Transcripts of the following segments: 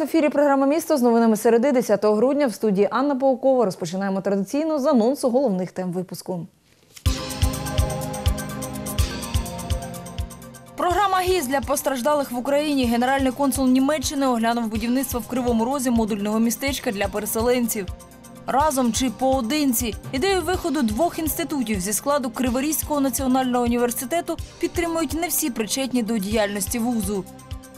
в ефірі програма місто з новинами середи 10 грудня в студії Анна Паукова. Розпочинаємо традиційно з анонсу головних тем випуску. Програма ГІЗ для постраждалих в Україні. Генеральний консул Німеччини оглянув будівництво в Кривому Розі модульного містечка для переселенців. Разом чи поодинці ідею виходу двох інститутів зі складу Криворізького національного університету підтримують не всі причетні до діяльності вузу.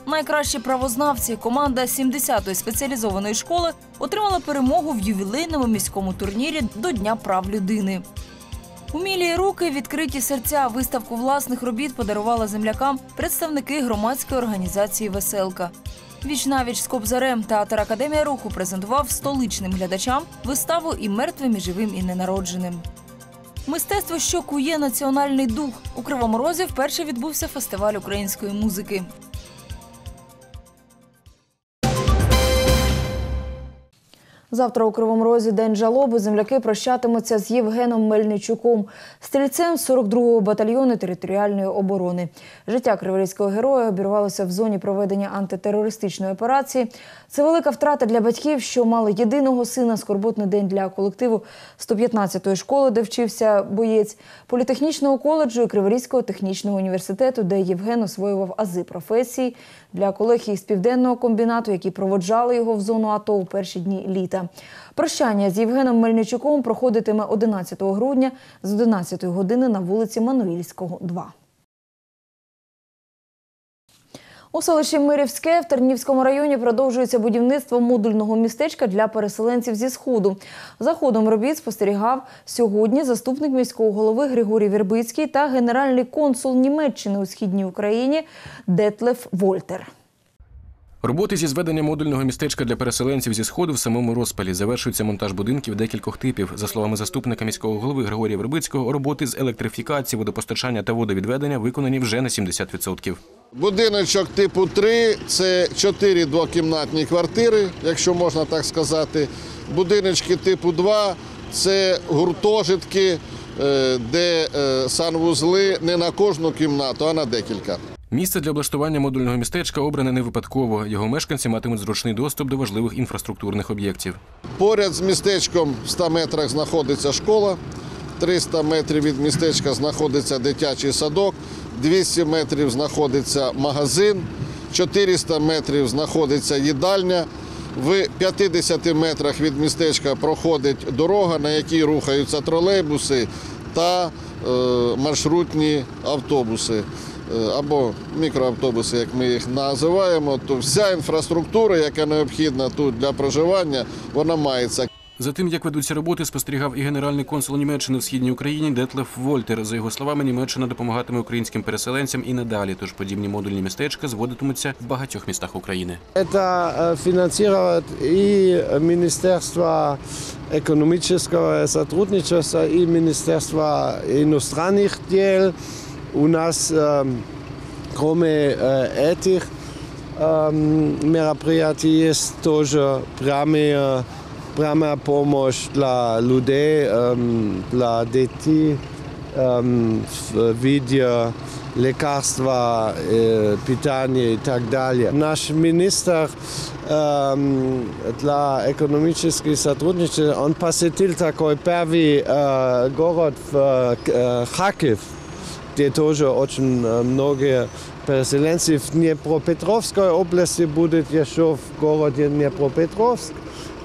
Найкращі правознавці команда 70-ї спеціалізованої школи отримала перемогу в ювілейному міському турнірі до Дня прав людини. Умілі руки, відкриті серця. Виставку власних робіт подарувала землякам представники громадської організації Веселка. Віч з Кобзарем театр Академія руху презентував столичним глядачам виставу і мертвим, і живим, і ненародженим. Мистецтво, що кує національний дух. У Кривому Розі вперше відбувся фестиваль української музики. Завтра у Кривому Розі день жалоби. Земляки прощатимуться з Євгеном Мельничуком, стрільцем 42-го батальйону територіальної оборони. Життя криворізького героя обірвалося в зоні проведення антитерористичної операції. Це велика втрата для батьків, що мали єдиного сина. Скорботний день для колективу 115-ї школи, де вчився боєць, політехнічного коледжу і Криворізького технічного університету, де Євген освоював ази професії для колег із південного комбінату, які проводжали його в зону АТО у перші дні літа. Прощання з Євгеном Мельничуком проходитиме 11 грудня з 11 години на вулиці Мануїльського, 2. У селищі Мирівське в Тернівському районі продовжується будівництво модульного містечка для переселенців зі Сходу. За ходом робіт спостерігав сьогодні заступник міського голови Григорій Вірбицький та генеральний консул Німеччини у східній Україні Детлеф Вольтер. Роботи зі зведення модульного містечка для переселенців зі сходу в самому розпалі завершується монтаж будинків декількох типів. За словами заступника міського голови Григорія Вербицького, роботи з електрифікації, водопостачання та водовідведення виконані вже на 70%. Будиночок типу 3 – це 4 двокімнатні квартири, якщо можна так сказати. Будиночки типу 2 – це гуртожитки, е, де е, санвузли не на кожну кімнату, а на декілька. Місце для облаштування модульного містечка обране не випадково. Його мешканці матимуть зручний доступ до важливих інфраструктурних об'єктів. Поряд з містечком в 100 метрах знаходиться школа, 300 метрів від містечка знаходиться дитячий садок, 200 метрів знаходиться магазин, 400 метрів знаходиться їдальня. В 50 метрах від містечка проходить дорога, на якій рухаються тролейбуси та е, маршрутні автобуси або мікроавтобуси, як ми їх називаємо. То вся інфраструктура, яка необхідна тут для проживання, вона мається. За тим, як ведуться роботи, спостерігав і генеральний консул Німеччини в східній Україні Детлеф Вольтер. За його словами, Німеччина допомагатиме українським переселенцям і надалі. Тож подібні модульні містечка зводитимуться в багатьох містах України. Это э, финансирует и Министерство экономического сотрудничества, и Министерство иностранных дел. У нас, кроме этих мероприятий, есть тоже прямая, прямая помощь для людей, для детей в виде лекарства, питания и так далее. Наш министр для экономических сотрудничества, он посетил такой первый город в Хакив. Где тоже очень многие переселенцы в Днепропетровской области будет еще в городе Днепропетровск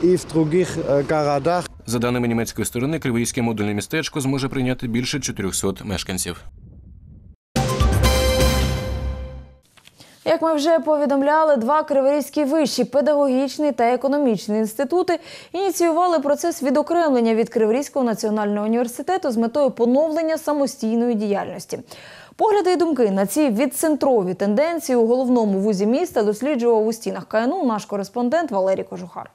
и в других городах. За даними німецької сторони, Криворізьке модульне містечко зможе прийняти більше 400 мешканців. Як ми вже повідомляли, два криворізькі вищі педагогічні та економічні інститути ініціювали процес відокремлення від Криворізького національного університету з метою поновлення самостійної діяльності. Погляди і думки на ці відцентрові тенденції у головному вузі міста досліджував у стінах КНУ наш кореспондент Валерій Кожухар.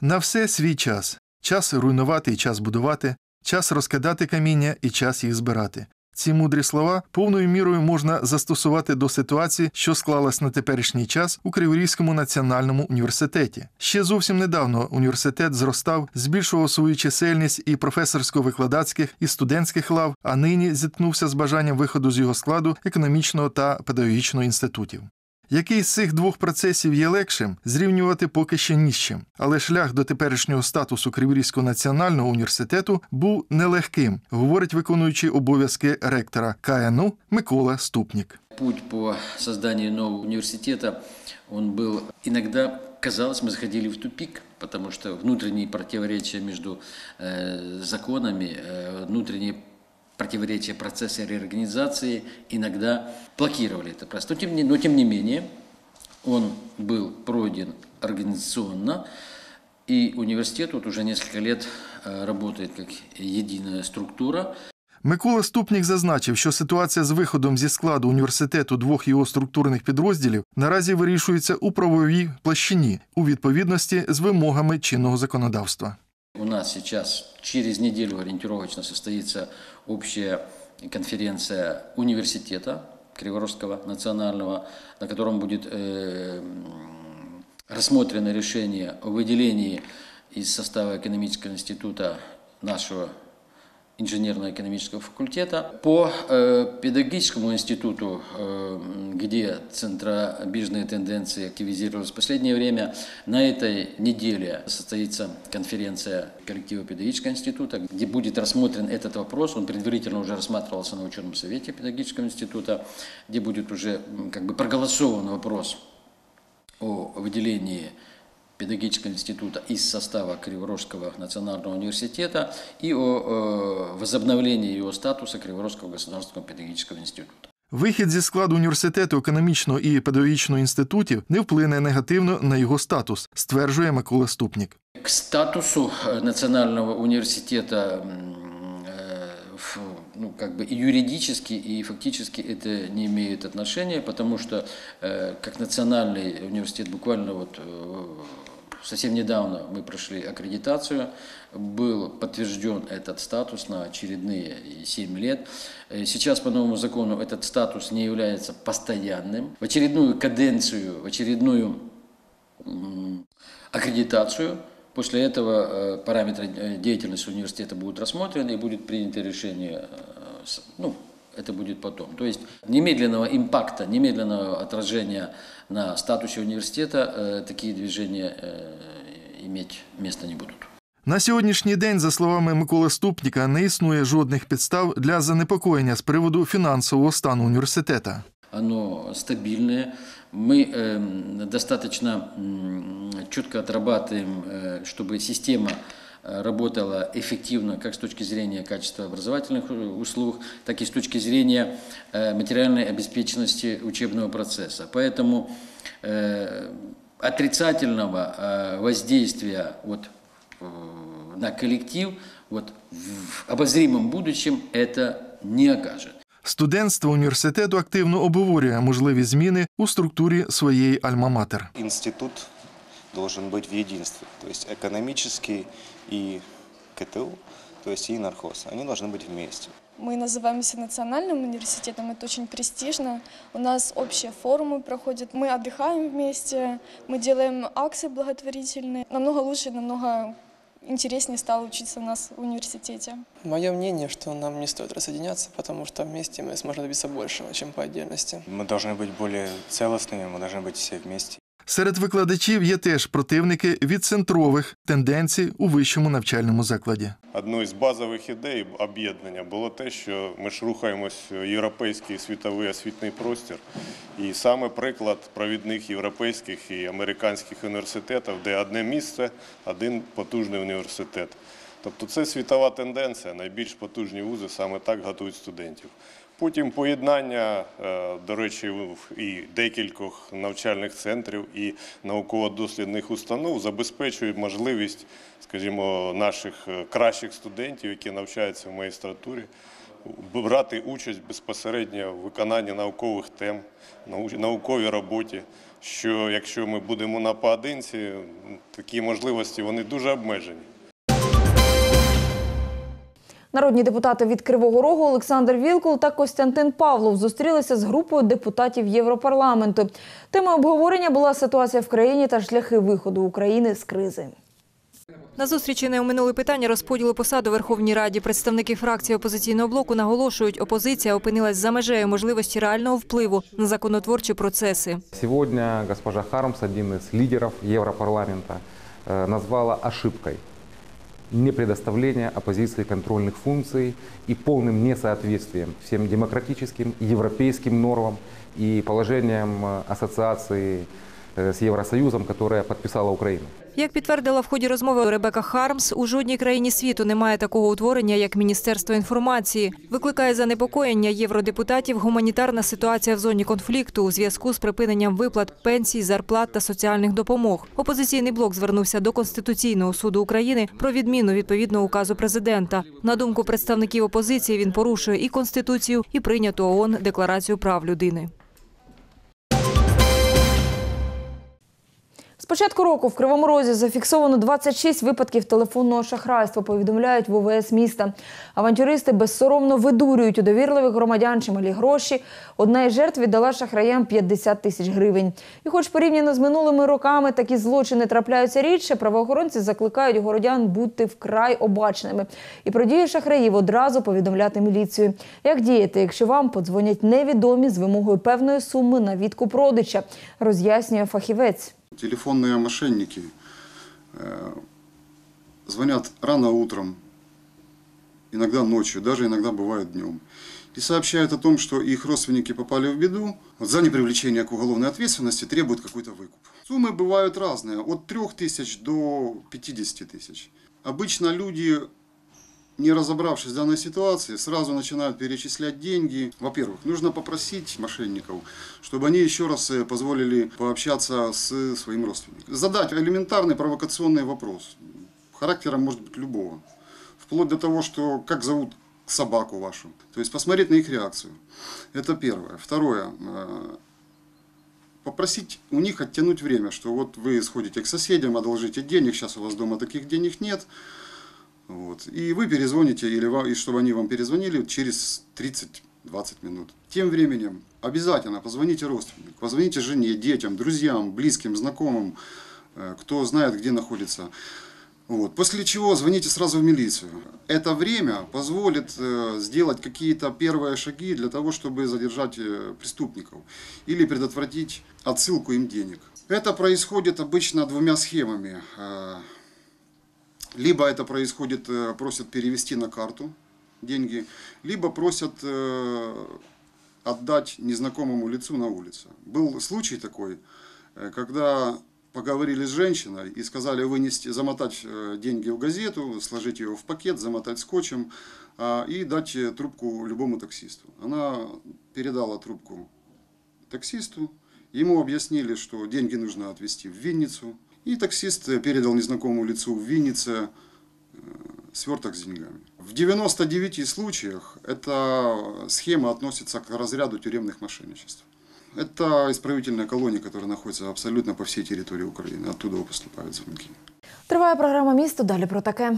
На все свій час. Час руйнувати і час будувати, час розкидати каміння і час їх збирати. Ці мудрі слова повною мірою можна застосувати до ситуації, що склалась на теперішній час у Криворізькому національному університеті. Ще зовсім недавно університет зростав, збільшував свою чисельність і професорсько-викладацьких, і студентських лав, а нині зіткнувся з бажанням виходу з його складу економічного та педагогічного інститутів. Який з цих двох процесів є легшим, зрівнювати поки ще ні з чим. Але шлях до теперішнього статусу Криворізького національного університету був нелегким, говорить виконуючий обов'язки ректора КНУ Микола Ступнік. Путь по созданию нового университета, он был иногда, казалось, мы заходили в тупик, потому что внутренние противоречия между э, законами, э, внутренние противоречия процесса реорганизации иногда блокировали это процесс. Но тем, не, но тем не менее, он был пройден организационно, и университет вот уже несколько лет э, работает как единая структура, Микола Ступнік зазначив, що ситуація з виходом зі складу університету двох його структурних підрозділів наразі вирішується у правовій площині у відповідності з вимогами чинного законодавства. У нас сейчас через неделю ориентировочно состоится общая конференция университета Криворожского национального, на котором будет э, рассмотрено решение о выделении из состава экономического института нашего инженерно-экономического факультета. По э, педагогическому институту, э, где центробежные тенденции активизировались в последнее время, на этой неделе состоится конференция коллектива педагогического института, где будет рассмотрен этот вопрос. Он предварительно уже рассматривался на ученом совете педагогического института, где будет уже как бы проголосован вопрос о выделении педагогического института из состава Криворожского национального университета и о э, возобновлении его статуса Криворожского государственного педагогического института. Вихід зі складу університету економічного і педагогічного інститутів не вплине негативно на його статус, стверджує Микола Ступнік. К статусу э, национального университета м, э, ф- ну, как бы и юридически, и фактически это не имеет отношения, потому что э, как национальный университет буквально вот э, совсем недавно мы прошли аккредитацию, был подтвержден этот статус на очередные 7 лет. Э, Сейчас по новому закону этот статус не является постоянным. В очередную каденцию, в очередную аккредитацию. После этого э, параметры э, деятельности университета будут рассмотрены и будет принято решение, ну, это будет потом. То есть немедленного импакта, немедленного отражения на статусе университета э, такие движения э, иметь места не будут. На сьогоднішній день, за словами Миколи Ступніка, не існує жодних підстав для занепокоєння з приводу фінансового стану університета. оно стабильное. Мы эм, достаточно м, четко отрабатываем, э, чтобы система э, работала эффективно как с точки зрения качества образовательных э, услуг, так и с точки зрения э, материальной обеспеченности учебного процесса. Поэтому э, отрицательного э, воздействия вот, э, на коллектив вот, в обозримом будущем это не окажет. Студентство університету активно обговорює можливі зміни у структурі своєї альма-матер. институт должен быть в единстве. То есть экономический и КТУ, то есть и нархоз, они должны быть вместе. Мы называемся национальным университетом, это очень престижно. У нас общие форумы проходят, мы отдыхаем вместе, мы делаем акции благотворительные. Намного лучше, намного интереснее стало учиться у нас в университете. Мое мнение, что нам не стоит рассоединяться, потому что вместе мы сможем добиться большего, чем по отдельности. Мы должны быть более целостными, мы должны быть все вместе. Серед викладачів є теж противники відцентрових тенденцій у вищому навчальному закладі. Одною з базових ідей об'єднання було те, що ми ж рухаємось в європейський світовий освітний простір. І саме приклад провідних європейських і американських університетів, де одне місце, один потужний університет. Тобто це світова тенденція. Найбільш потужні вузи саме так готують студентів. Потім поєднання, е, до речі, і декількох навчальних центрів і науково-дослідних установ забезпечує можливість, скажімо, наших е, кращих студентів, які навчаються в магістратурі, брати участь безпосередньо в виконанні наукових тем, нау- науковій роботі. Що якщо ми будемо на поодинці, такі можливості вони дуже обмежені. Народні депутати від Кривого Рогу Олександр Вілкул та Костянтин Павлов зустрілися з групою депутатів Європарламенту. Тема обговорення була ситуація в країні та шляхи виходу України з кризи. На зустрічі не оминули питання розподілу посад у Верховній Раді. Представники фракції опозиційного блоку наголошують, опозиція опинилась за межею можливості реального впливу на законотворчі процеси. Сегодня госпожа Хармс, один из лидеров Европарламента, э, назвала ошибкой не предоставление оппозиции контрольных функций и полным несоответствием всем демократическим, европейским нормам и положениям э, ассоциации э, с Евросоюзом, которая подписала Украина. Як підтвердила в ході розмови Ребека Хармс, у жодній країні світу немає такого утворення, як Міністерство інформації. Викликає занепокоєння євродепутатів гуманітарна ситуація в зоні конфлікту у зв'язку з припиненням виплат пенсій, зарплат та соціальних допомог. Опозиційний блок звернувся до Конституційного суду України про відміну відповідного указу президента. На думку представників опозиції, він порушує і конституцію, і прийняту ООН декларацію прав людини. З початку року в Кривому Розі зафіксовано 26 випадків телефонного шахрайства, повідомляють в ОВС міста. Авантюристи безсоромно видурюють у довірливих громадян чималі гроші. Одна із жертв віддала шахраям 50 тисяч гривень. І хоч порівняно з минулими роками такі злочини трапляються рідше, правоохоронці закликають городян бути вкрай обачними і про дії шахраїв одразу повідомляти міліцію. Як діяти, якщо вам подзвонять невідомі з вимогою певної суми на відкуп родича, роз'яснює фахівець. Телефонные мошенники э, звонят рано утром, иногда ночью, даже иногда бывает днем. И сообщают о том, что их родственники попали в беду. За непривлечение к уголовной ответственности требуют какой-то выкуп. Суммы бывают разные, от 3 тысяч до 50 тысяч. Обычно люди не разобравшись в данной ситуации, сразу начинают перечислять деньги. Во-первых, нужно попросить мошенников, чтобы они еще раз э, позволили пообщаться с своим родственником. Задать элементарный провокационный вопрос. Характером может быть любого. Вплоть до того, что как зовут собаку вашу. То есть посмотреть на их реакцию. Это первое. Второе. э, Попросить у них оттянуть время, что вот вы сходите к соседям, одолжите денег, сейчас у вас дома таких денег нет. Вот. И вы перезвоните, или ва- и чтобы они вам перезвонили через 30-20 минут. Тем временем обязательно позвоните родственнику, позвоните жене, детям, друзьям, близким, знакомым, э, кто знает, где находится. Вот. После чего звоните сразу в милицию. Это время позволит э, сделать какие-то первые шаги для того, чтобы задержать э, преступников или предотвратить отсылку им денег. Это происходит обычно двумя схемами. Либо это происходит, э, просят перевести на карту деньги, либо просят э, отдать незнакомому лицу на улице. Был случай такой, э, когда поговорили с женщиной и сказали вынести, замотать деньги в газету, сложить ее в пакет, замотать скотчем а, и дать трубку любому таксисту. Она передала трубку таксисту, ему объяснили, что деньги нужно отвезти в Винницу, и таксист э, передал незнакомому лицу в Виннице э, сверток с деньгами. В 99 случаях эта схема относится к разряду тюремных мошенничеств. Это исправительная колония, которая находится абсолютно по всей территории Украины. Оттуда поступают звонки. Триває програма місто. Далі про таке.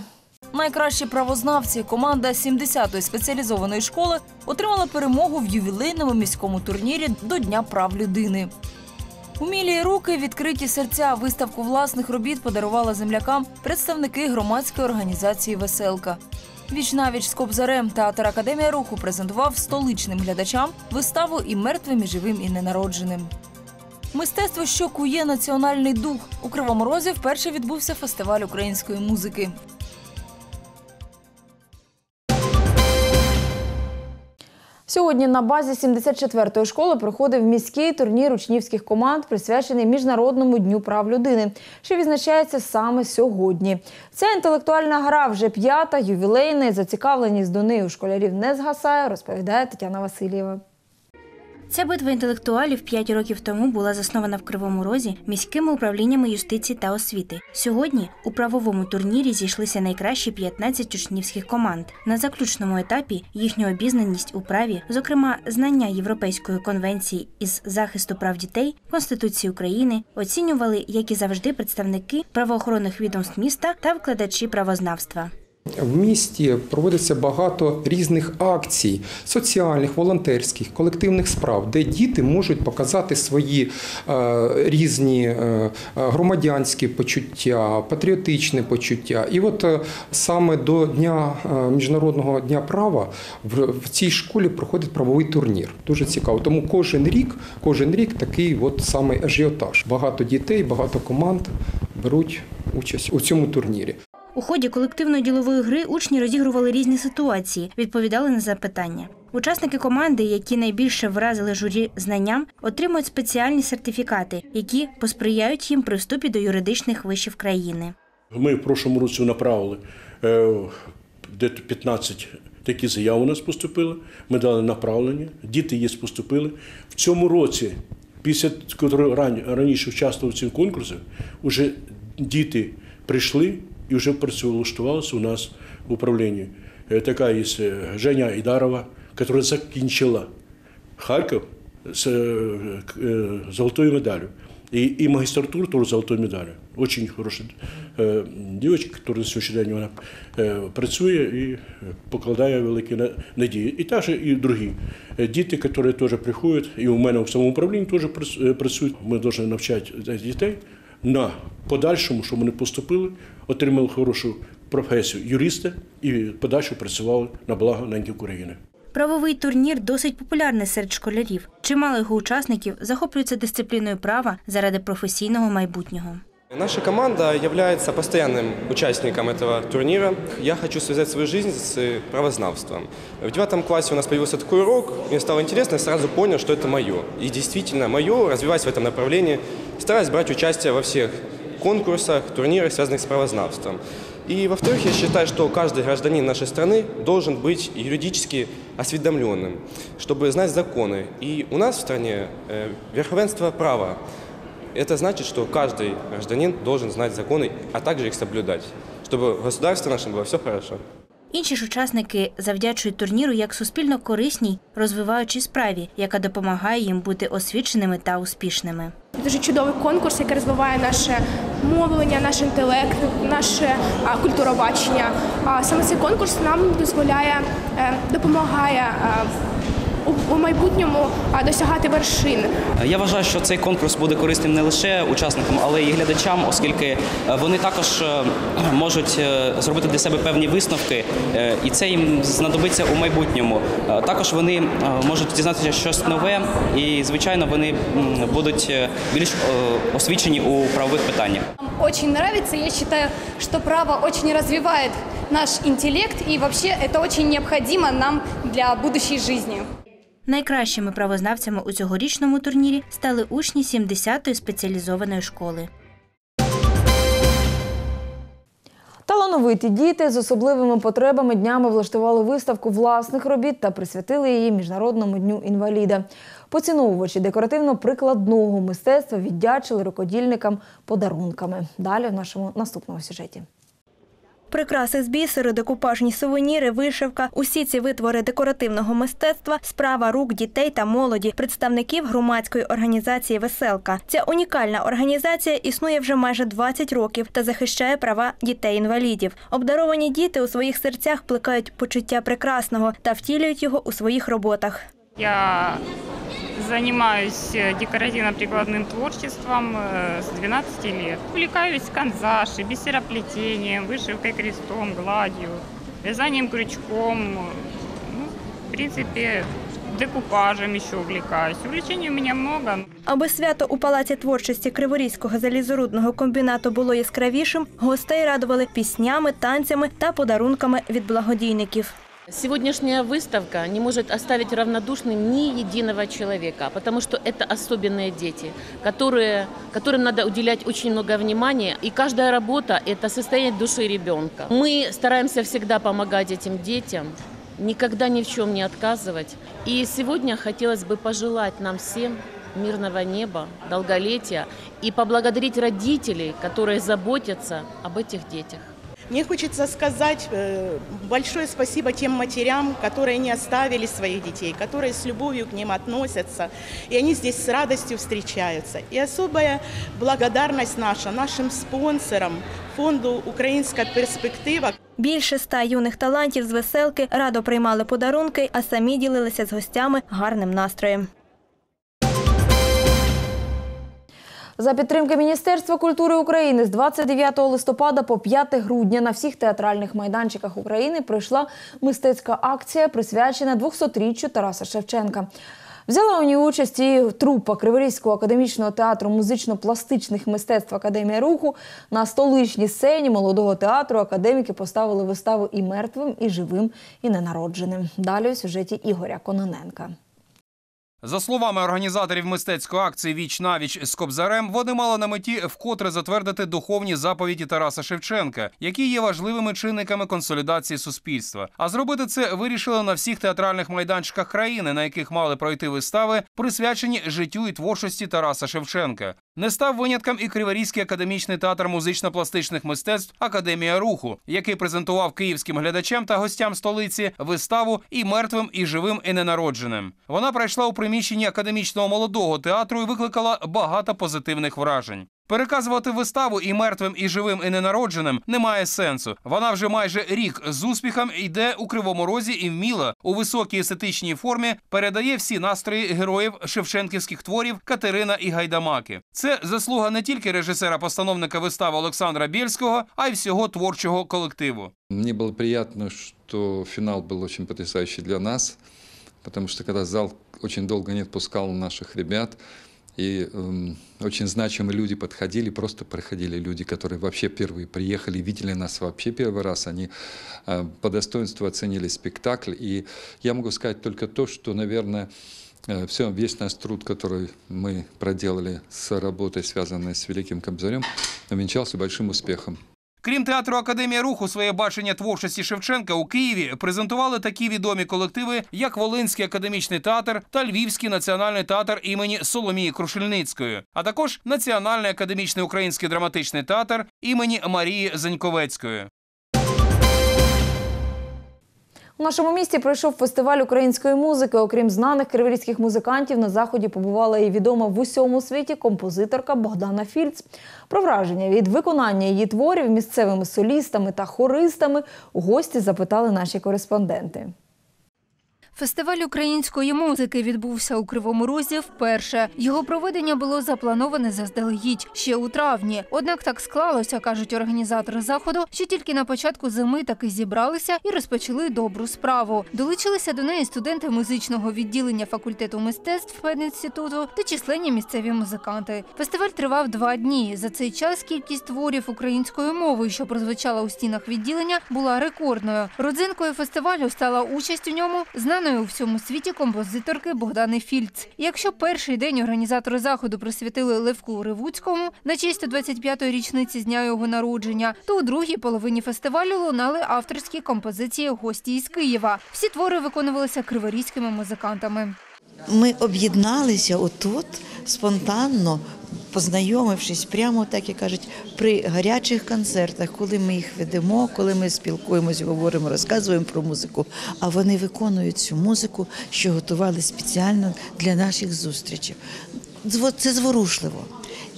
Найкращі правознавці команда 70-ї спеціалізованої школи отримала перемогу в ювілейному міському турнірі до Дня прав людини. Умілі руки, відкриті серця, виставку власних робіт подарувала землякам представники громадської організації Веселка. Віч з Кобзарем театр Академія руху презентував столичним глядачам виставу і мертвим, і живим, і ненародженим. Мистецтво, що кує національний дух. У Кривому Розі вперше відбувся фестиваль української музики. Сьогодні на базі 74-ї школи проходив міський турнір учнівських команд, присвячений Міжнародному дню прав людини, що відзначається саме сьогодні. Ця інтелектуальна гра вже п'ята, ювілейна зацікавленість до неї у школярів не згасає, розповідає Тетяна Васильєва. Ця битва інтелектуалів 5 років тому була заснована в Кривому Розі міськими управліннями юстиції та освіти. Сьогодні у правовому турнірі зійшлися найкращі 15 учнівських команд. На заключному етапі їхню обізнаність у праві, зокрема знання Європейської конвенції із захисту прав дітей, Конституції України, оцінювали, як і завжди, представники правоохоронних відомств міста та викладачі правознавства. В місті проводиться багато різних акцій соціальних, волонтерських, колективних справ, де діти можуть показати свої е, різні е, громадянські почуття, патріотичне почуття. І от е, саме до дня міжнародного дня права в, в цій школі проходить правовий турнір. Дуже цікаво. Тому кожен рік, кожен рік такий от саме ажіотаж. Багато дітей, багато команд беруть участь у цьому турнірі. У ході колективної ділової гри учні розігрували різні ситуації, відповідали на запитання. Учасники команди, які найбільше вразили журі знанням, отримують спеціальні сертифікати, які посприяють їм при вступі до юридичних вишів країни. Ми в прошлому році направили е, де 15 такі заяви у нас поступили. Ми дали направлення, діти є поступили. В цьому році, після раніше участвували в цьому конкурсі, вже діти прийшли і вже працевлаштувалися у нас в управлінні. Е, Така є е, Женя Ідарова, яка закінчила Харків з е, золотою медаллю. И, и магистратуру тоже золотой медалью. Очень хорошая э, девочка, яка на сьогоднішній день вона э, працює і покладає великі на- надії. І також і другі діти, які теж приходять, і у мене в самому управлінні теж працю- працюють. Ми повинні навчати дітей на подальшому, щоб вони поступили, отримали хорошу професію юриста і подальше працювали на благо неньки України. Правовий турнір досить популярний серед школярів. Чимало його учасників захоплюються дисципліною права заради професійного майбутнього. Наша команда является постоянным участником этого турнира. Я хочу связать свою жизнь с правознавством. В девятом классе у нас появился такой урок, мне стало интересно, я сразу понял, что это мое. И действительно мое, развиваясь в этом направлении, стараюсь брать участие во всех конкурсах, турнирах, связанных с правознавством. И, во-вторых, я считаю, что каждый гражданин нашей страны должен быть юридически осведомленным, чтобы знать законы. И у нас в стране э, верховенство права. Это значит, что каждый гражданин должен знать законы, а также их соблюдать, чтобы в государстве нашем было все хорошо. Інші ж учасники завдячують турніру як суспільно корисній, розвиваючій справі, яка допомагає їм бути освіченими та успішними. Дуже чудовий конкурс, який розвиває наше мовлення, наш інтелект, наше а, культуробачення. А саме цей конкурс нам дозволяє, е, допомагає е, у, майбутньому досягати вершин. Я вважаю, що цей конкурс буде корисним не лише учасникам, але й глядачам, оскільки е, вони також е, можуть е, зробити для себе певні висновки, е, і це їм знадобиться у майбутньому. Е, Також вони е, можуть дізнатися щось нове, і звичайно вони будуть е, більш е, освічені у правових питаннях. Очень нравится. Я считаю, что право очень развивает наш интеллект, и вообще это очень необходимо нам для будущей жизни. Найкращими правознавцями у цьогорічному турнірі стали учні 70-ї спеціалізованої школи. Талановиті діти з особливими потребами днями влаштували виставку власних робіт та присвятили її Міжнародному дню інваліда. Поціновувачі декоративно-прикладного мистецтва віддячили рукодільникам подарунками. Далі в нашому наступному сюжеті. Прикраси з бісеру, декупажні сувеніри, вишивка – усі ці витвори декоративного мистецтва – справа рук дітей та молоді, представників громадської організації «Веселка». Ця унікальна організація існує вже майже 20 років та захищає права дітей-інвалідів. Обдаровані діти у своїх серцях плекають почуття прекрасного та втілюють його у своїх роботах. Я занимаюсь э, декоративно-прикладным творчеством э, с 12 лет. Увлекаюсь канзаши, бисероплетением, вышивкой крестом, гладью, вязанием крючком. Ну, в принципе, декупажем еще увлекаюсь. Увлечений у меня много. Аби свято у Палаці творчості Криворізького залізорудного комбінату було яскравішим, гостей радували піснями, танцями та подарунками від благодійників. Сегодняшняя выставка не может оставить равнодушным ни единого человека, потому что это особенные дети, которые, которым надо уделять очень много внимания, и каждая работа – это состояние души ребенка. Мы стараемся всегда помогать этим детям, никогда ни в чем не отказывать. И сегодня хотелось бы пожелать нам всем мирного неба, долголетия и поблагодарить родителей, которые заботятся об этих детях. Мне хочется сказать э, большое спасибо тем матерям, которые не оставили своих детей, которые с любовью к ним относятся, и они здесь с радостью встречаются. И особая благодарность наша нашим спонсорам, фонду «Украинская перспектива». Більше ста юних талантів з веселки радо приймали подарунки, а самі ділилися з гостями гарним настроєм. За підтримки Міністерства культури України з 29 листопада по 5 грудня на всіх театральних майданчиках України пройшла мистецька акція, присвячена 200-річчю Тараса Шевченка. Взяла у ній участь і трупа Криворізького академічного театру музично-пластичних мистецтв Академія руху. На столичній сцені молодого театру академіки поставили виставу і мертвим, і живим, і ненародженим. Далі у сюжеті Ігоря Кононенка. За словами організаторів мистецької акції Віч навіч з Кобзарем, вони мали на меті вкотре затвердити духовні заповіді Тараса Шевченка, які є важливими чинниками консолідації суспільства. А зробити це вирішили на всіх театральних майданчиках країни, на яких мали пройти вистави, присвячені життю і творчості Тараса Шевченка. Не став винятком і Криворізький академічний театр музично-пластичних мистецтв Академія руху, який презентував київським глядачам та гостям столиці виставу і мертвим, і живим, і ненародженим. Вона пройшла у приміщенні академічного молодого театру і викликала багато позитивних вражень. Переказувати виставу і мертвим, і живим, і ненародженим немає сенсу. Вона вже майже рік з успіхом йде у кривому розі і вміла у високій естетичній формі передає всі настрої героїв шевченківських творів Катерина і Гайдамаки. Це заслуга не тільки режисера-постановника вистави Олександра Бєльського, а й всього творчого колективу. Мне было приятно, что финал был очень потрясающий для нас, потому что когда зал очень долго не отпускал наших ребят, и эм, очень значимые люди подходили, просто приходили люди, которые вообще впервые приехали, видели нас вообще первый раз, они э, по достоинству оценили спектакль. И я могу сказать только то, что, наверное, все, весь наш труд, который мы проделали с работой, связанной с Великим Кобзарем, увенчался большим успехом. Крім театру Академія руху, своє бачення творчості Шевченка у Києві презентували такі відомі колективи, як Волинський академічний театр та Львівський національний театр імені Соломії Крушельницької, а також Національний академічний український драматичний театр імені Марії Заньковецької. Нашому місті пройшов фестиваль української музики. Окрім знаних криворізьких музикантів, на заході побувала і відома в усьому світі композиторка Богдана Фільц. Про враження від виконання її творів місцевими солістами та хористами гості запитали наші кореспонденти. Фестиваль української музики відбувся у Кривому Розі вперше. Його проведення було заплановане заздалегідь ще у травні. Однак так склалося, кажуть організатори заходу, що тільки на початку зими таки зібралися і розпочали добру справу. Долучилися до неї студенти музичного відділення факультету мистецтв педінституту та численні місцеві музиканти. Фестиваль тривав два дні. За цей час кількість творів українською мовою, що прозвучала у стінах відділення, була рекордною. Родзинкою фестивалю стала участь у ньому знаної у всьому світі композиторки Богдани Фільц. Якщо перший день організатори заходу присвятили Левку Ревуцькому на честь 25-ї річниці з дня його народження, то у другій половині фестивалю лунали авторські композиції гості із Києва. Всі твори виконувалися криворізькими музикантами. Ми об'єдналися отут спонтанно, познайомившись прямо так як кажуть, при гарячих концертах, коли ми їх ведемо, коли ми спілкуємось, говоримо, розказуємо про музику. А вони виконують цю музику, що готували спеціально для наших зустрічей. Це зворушливо.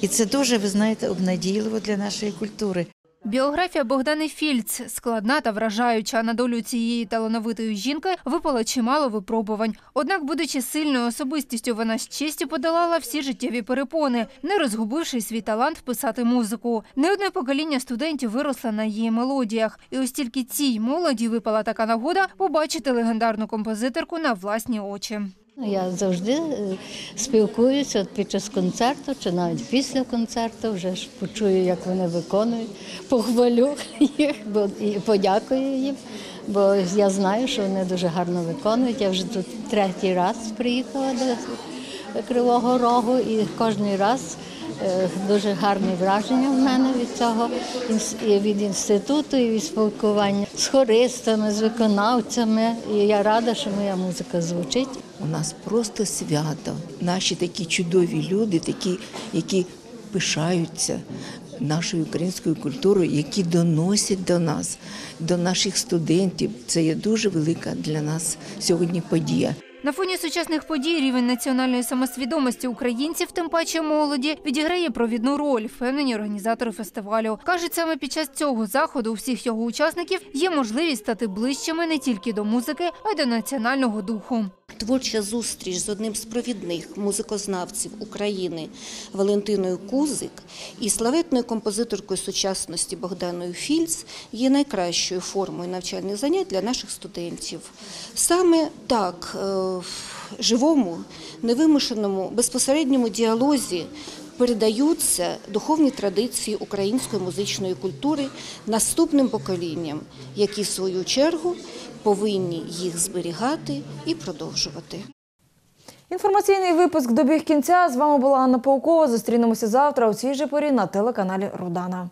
І це дуже, ви знаєте, обнадійливо для нашої культури. Біографія Богдани Фільц складна та вражаюча. На долю цієї талановитої жінки випало чимало випробувань. Однак, будучи сильною особистістю, вона з честю подолала всі життєві перепони, не розгубивши свій талант писати музику. Не одне покоління студентів виросло на її мелодіях, і ось тільки цій молоді випала така нагода побачити легендарну композиторку на власні очі. Я завжди е, спілкуюся от під час концерту чи навіть після концерту, вже ж почую, як вони виконують, похвалю їх бо, і подякую їм, бо я знаю, що вони дуже гарно виконують. Я вже тут третій раз приїхала до Кривого Рогу і кожен раз. Е, Дуже гарні враження в мене від цього і від інституту, і від спілкування з хористами, з виконавцями. І я рада, що моя музика звучить. У нас просто свято. Наші такі чудові люди, такі, які пишаються нашою українською культурою, які доносять до нас, до наших студентів. Це є дуже велика для нас сьогодні подія. На фоні сучасних подій рівень національної самосвідомості українців, тим паче молоді, відіграє провідну роль, впевнені організатори фестивалю. Кажуть, саме під час цього заходу у всіх його учасників є можливість стати ближчими не тільки до музики, а й до національного духу. Творча зустріч з одним з провідних музикознавців України Валентиною Кузик і славетною композиторкою сучасності Богданою Фільц є найкращою формою навчальних занять для наших студентів. Саме так, е, в живому, невимушеному, безпосередньому діалозі передаються духовні традиції української музичної культури наступним поколінням, які в свою чергу повинні їх зберігати і продовжувати. Інформаційний випуск добіг кінця. З вами була Анна Паукова. Зустрінемося завтра у цій же порі на телеканалі Рудана.